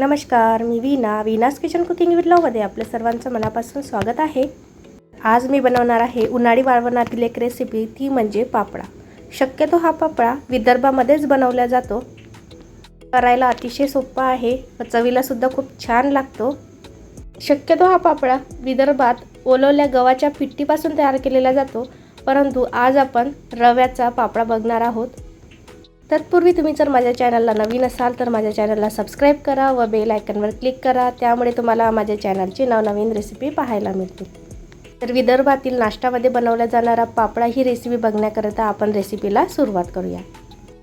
नमस्कार मी Veena Veena's kitchen cooking व्हिडिओमध्ये आपलं सर्वांचं मनापासून स्वागत आहे. आज मी बनवणार आहे उन्हाळी वाळवणातील एक रेसिपी ती म्हणजे पापडा. शक्यतो हा पापडा विदर्भामध्येच बनवला जातो. करायला अतिशय सोपा आहे व चवीलासुद्धा खूप छान लागतो. शक्यतो हा पापडा विदर्भात ओलवल्या गव्हाच्या पिट्टीपासून तयार केलेला जातो परंतु आज आपण रव्याचा पापडा बघणार आहोत. तत्पूर्वी तुम्ही जर माझ्या चॅनलला नवीन असाल तर माझ्या चॅनलला सबस्क्राईब करा व बेल आयकनवर क्लिक करा. त्यामुळे तुम्हाला माझ्या चॅनलची नवनवीन रेसिपी पाहायला मिळतील. तर विदर्भातील नाश्त्यामध्ये बनवला जाणारा पापडा ही रेसिपी बघण्याकरिता आपण रेसिपीला सुरुवात करूया.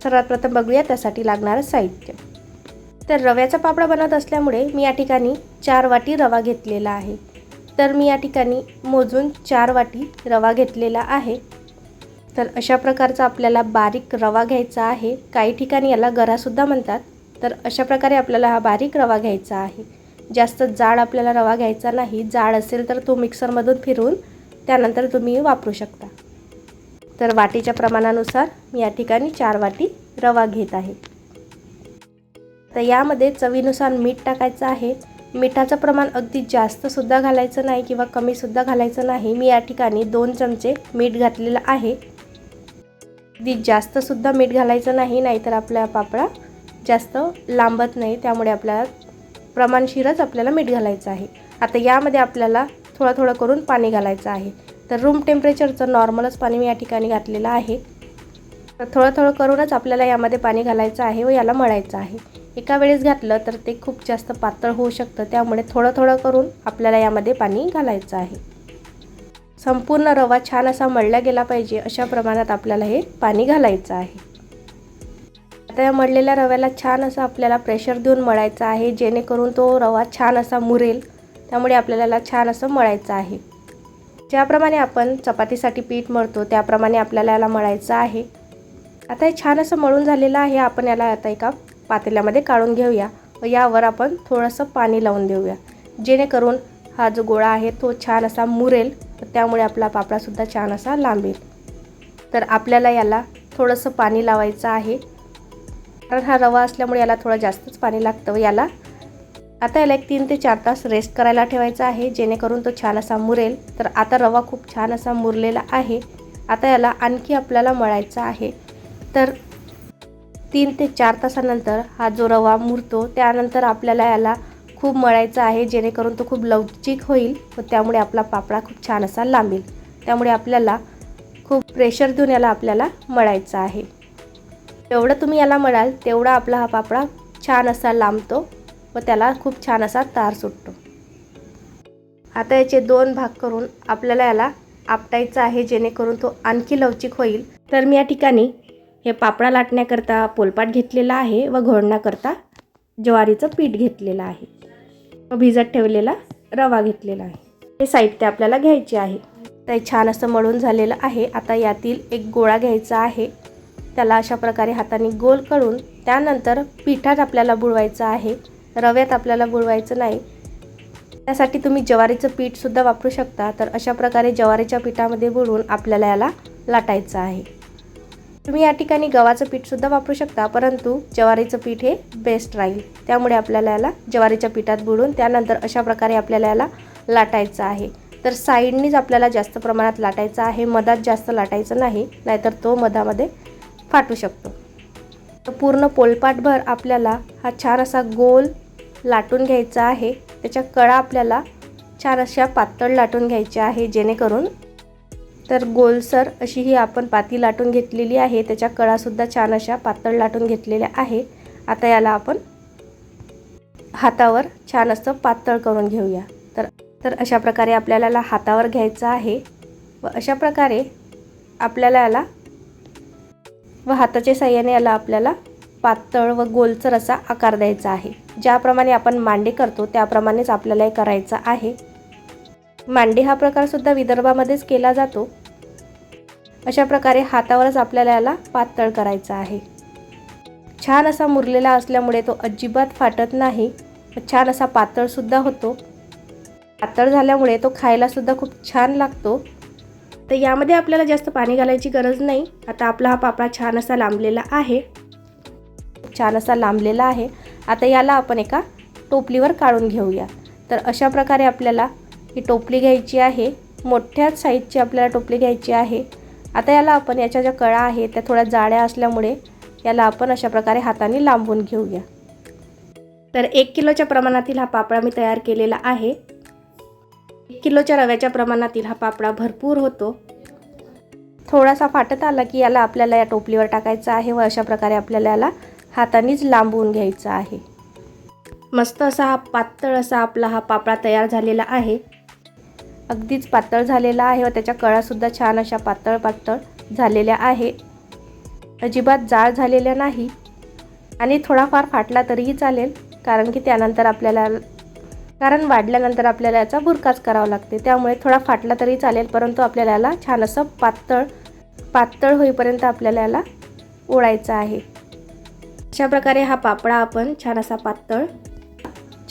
सर्वात प्रथम बघूया त्यासाठी लागणारं साहित्य. तर रव्याचा पापडा बनवत असल्यामुळे मी या ठिकाणी चार वाटी रवा घेतलेला आहे. तर मी या ठिकाणी मोजून चार वाटी रवा घेतलेला आहे. तर अशा प्रकारचा आपल्याला बारीक रवा घ्यायचा आहे. काही ठिकाणी याला गरासुद्धा म्हणतात. तर अशा प्रकारे आपल्याला हा बारीक रवा घ्यायचा आहे. जास्त जाड आपल्याला रवा घ्यायचा नाही. जाड असेल तर तो मिक्सरमधून फिरवून त्यानंतर तुम्ही वापरू शकता. तर वाटीच्या प्रमाणानुसार मी या ठिकाणी चार वाटी रवा घेत आहे. तर यामध्ये चवीनुसार मीठ टाकायचं आहे. मिठाचं प्रमाण अगदी जास्तसुद्धा घालायचं नाही किंवा कमीसुद्धा घालायचं नाही. मी या ठिकाणी दोन चमचे मीठ घातलेलं आहे. अगदी जास्तसुद्धा मीठ घालायचं नाही नाहीतर आपला पापडा जास्त लांबत नाही. त्यामुळे आपल्याला प्रमाणशीरच आपल्याला मीठ घालायचं आहे. आता यामध्ये आपल्याला थोडं थोडं करून पाणी घालायचं आहे. तर रूम टेम्परेचरचं नॉर्मलच पाणी मी या ठिकाणी घातलेलं आहे. तर थोडं थोडं करूनच आपल्याला यामध्ये पाणी घालायचं आहे व याला मळायचं आहे. एका वेळेस घातलं तर ते खूप जास्त पातळ होऊ शकतं. त्यामुळे थोडं थोडं करून आपल्याला यामध्ये पाणी घालायचं आहे. संपूर्ण रवा छान असा मळला गेला पाहिजे अशा प्रमाणात आपल्याला हे पाणी घालायचं आहे. आता या मळलेल्या रव्याला छान असं आपल्याला प्रेशर देऊन मळायचं आहे जेणेकरून तो रवा छान असा मुरेल. त्यामुळे आपल्याला छान असं मळायचं आहे. ज्याप्रमाणे आपण चपातीसाठी पीठ मळतो त्याप्रमाणे आपल्याला याला मळायचं आहे. आता हे छान असं मळून झालेलं आहे आपण याला आता एका पातेल्यामध्ये काढून घेऊया. व यावर आपण थोडंसं पाणी लावून देऊया. जेणेकरून हा जो गोळा आहे तो छान असा मुरेल. तर त्यामुळे आपला पापडासुद्धा छान असा लांबेल तर आपल्याला याला थोडंसं पाणी लावायचं आहे. कारण हा रवा असल्यामुळे याला थोडं जास्तच पाणी लागतं व याला आता याला एक तीन ते चार तास रेस्ट करायला ठेवायचा आहे जेणेकरून तो छान असा मुरेल. तर आता रवा खूप छान असा मुरलेला आहे. आता याला आणखी आपल्याला मळायचा आहे. तर तीन ते चार तासानंतर हा जो रवा मुरतो त्यानंतर आपल्याला याला खूप मळायचं आहे जेणेकरून तो खूप लवचिक होईल व त्यामुळे आपला पापडा खूप छान असा लांबेल. त्यामुळे आपल्याला खूप प्रेशर देऊन याला आपल्याला मळायचं आहे. जेवढं तुम्ही याला मळाल तेवढा आपला हा पापडा छान असा लांबतो व त्याला खूप छान असा तार सुटतो. आता याचे दोन भाग करून आपल्याला याला आपटायचं आहे जेणेकरून तो आणखी लवचिक होईल. तर मी या ठिकाणी हे पापडा लाटण्याकरता पोलपाट घेतलेला आहे व घोळण्याकरता ज्वारीचं पीठ घेतलेलं आहे. भिजत ठेवलेला रवा घेतलेला आहे. हे साहित्य आपल्याला घ्यायचे आहे. ते छान असं मळून झालेलं आहे. आता यातील एक गोळा घ्यायचा आहे. त्याला अशा प्रकारे हाताने गोल करून त्यानंतर पिठात आपल्याला बुडवायचं आहे. रव्यात आपल्याला बुडवायचं नाही. त्यासाठी तुम्ही ज्वारीचं पीठसुद्धा वापरू शकता. तर अशा प्रकारे ज्वारीच्या पिठामध्ये बुडवून आपल्याला याला लाटायचं आहे. तुम्ही या ठिकाणी गव्हाचं पीठसुद्धा वापरू शकता परंतु ज्वारीचं पीठ हे बेस्ट राहील. त्यामुळे आपल्याला याला ज्वारीच्या पिठात बुडून त्यानंतर अशा प्रकारे आपल्याला याला लाटायचं आहे. तर साईडनीच आपल्याला जास्त प्रमाणात लाटायचं आहे मधात जास्त लाटायचं नाही नाहीतर तो मधामध्ये फाटू शकतो. तर पूर्ण पोलपाटभर आपल्याला हा छान असा गोल लाटून घ्यायचा आहे. त्याच्या कळा आपल्याला छान अशा पातळ लाटून घ्यायच्या आहे जेणेकरून तर गोलसर अशी ही आपण पाती लाटून घेतलेली आहे. त्याच्या कळासुद्धा छान अशा पातळ लाटून घेतलेल्या आहे. आता याला आपण हातावर छान असं पातळ करून घेऊया. तर तर अशा प्रकारे आपल्याला याला हातावर घ्यायचं आहे व अशा प्रकारे आपल्याला याला व हाताच्या साह्याने याला आपल्याला पातळ व गोलसर असा आकार द्यायचा आहे. ज्याप्रमाणे आपण मांडे करतो त्याप्रमाणेच आपल्याला हे करायचं आहे. मांडे हा प्रकारसुद्धा विदर्भामध्येच केला जातो. अशा प्रकारे हातावरच आपल्याला याला पातळ करायचा आहे. छान असा मुरलेला असल्यामुळे तो अजिबात फाटत नाही. छान असा पातळसुद्धा होतो. पातळ झाल्यामुळे तो खायलासुद्धा खूप छान लागतो. तर यामध्ये आपल्याला जास्त पाणी घालायची गरज नाही. आता आपला हा पापडा छान असा लांबलेला आहे. छान असा लांबलेला आहे. आता याला आपण एका टोपलीवर काढून घेऊया. तर अशा प्रकारे आपल्याला ही टोपली घ्यायची आहे. मोठ्याच साईजची आपल्याला टोपली घ्यायची आहे. आता याला आपण याच्या ज्या कळा आहेत त्या थोड्या जाड्या असल्यामुळे याला आपण अशा प्रकारे हाताने लांबून घेऊया. तर एक किलोच्या प्रमाणातील हा पापडा मी तयार केलेला आहे. एक किलोच्या रव्याच्या प्रमाणातील हा पापडा भरपूर होतो. थोडासा फाटत आला की याला आपल्याला या टोपलीवर टाकायचा आहे व अशा प्रकारे आपल्याला याला हातानेच लांबवून घ्यायचा आहे. मस्त असा हा पातळ असा आपला हा पापडा तयार झालेला आहे. अगदीच पातळ झालेला आहे व त्याच्या कळासुद्धा छान अशा पातळ पातळ झालेल्या आहे. अजिबात जाळ झालेल्या नाही. आणि थोडाफार फाटला तरीही चालेल कारण की त्यानंतर आपल्याला कारण वाढल्यानंतर आपल्याला याचा बुरकाच करावा लागते. त्यामुळे थोडा फाटला तरी चालेल परंतु आपल्याला याला छान असं पातळ पातळ होईपर्यंत आपल्याला याला ओढायचं आहे. अशा प्रकारे हा पापडा आपण छान असा पातळ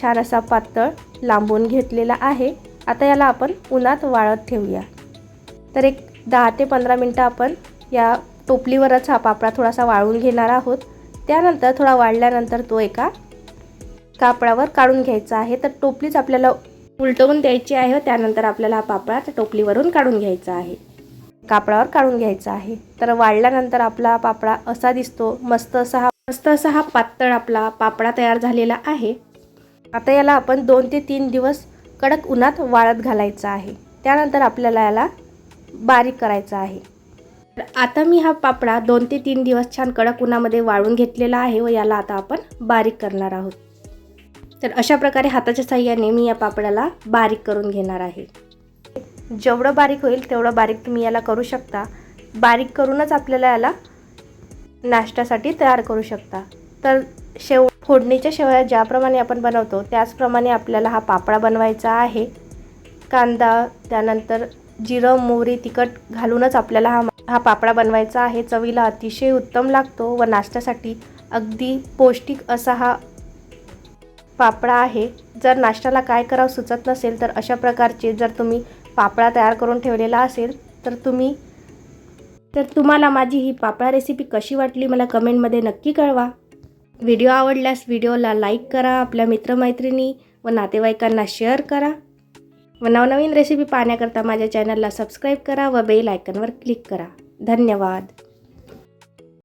छान असा पातळ लांबून घेतलेला आहे. आता याला आपण उन्हात वाळत ठेवूया. तर एक दहा ते पंधरा मिनटं आपण या टोपलीवरच हा पापडा थोडासा वाळून घेणार आहोत. त्यानंतर थोडा वाळल्यानंतर तो एका कापडावर काढून घ्यायचा आहे. तर टोपलीच आपल्याला उलटवून द्यायची आहे त्यानंतर आपल्याला हा पापडा त्या टोपलीवरून काढून घ्यायचा आहे. कापडावर काढून घ्यायचा आहे. तर वाळल्यानंतर आपला पापडा असा दिसतो मस्त असा हा मस्त असा हा पातळ आपला पापडा तयार झालेला आहे. आता याला आपण दोन ते तीन दिवस कडक उन्हात वाळत घालायचा आहे. त्यानंतर आपल्याला याला बारीक करायचं आहे. तर आता मी हा पापडा दोन ते तीन दिवस छान कडक उन्हामध्ये वाळून घेतलेला आहे व याला आता आपण बारीक करणार आहोत. तर अशा प्रकारे हाताच्या साह्याने मी या पापडाला बारीक करून घेणार आहे. जेवढं बारीक होईल तेवढं बारीक तुम्ही याला करू शकता. बारीक करूनच आपल्याला याला नाश्त्यासाठी तयार करू शकता. तर शेव फोडणीच्या शेवया ज्याप्रमाणे आपण बनवतो त्याचप्रमाणे आपल्याला हा पापडा बनवायचा आहे. कांदा त्यानंतर जिरं मोहरी तिखट घालूनच आपल्याला हा हा पापडा बनवायचा आहे. चवीला अतिशय उत्तम लागतो व नाश्त्यासाठी अगदी पौष्टिक असा हा पापडा आहे. जर नाश्त्याला काय करावं सुचत नसेल तर अशा प्रकारचे जर तुम्ही पापडा तयार करून ठेवलेला असेल तर तुम्ही तर तुम्हाला माझी ही पापडा रेसिपी कशी वाटली मला कमेंटमध्ये नक्की कळवा. व्हिडिओ आवडल्यास व्हिडिओला लाईक करा आपल्या मित्रमैत्रिणी व नातेवाईकांना शेअर करा. व नवनवीन रेसिपी पाहण्याकरता माझ्या चॅनलला सबस्क्राईब करा व बेल आयकनवर क्लिक करा. धन्यवाद.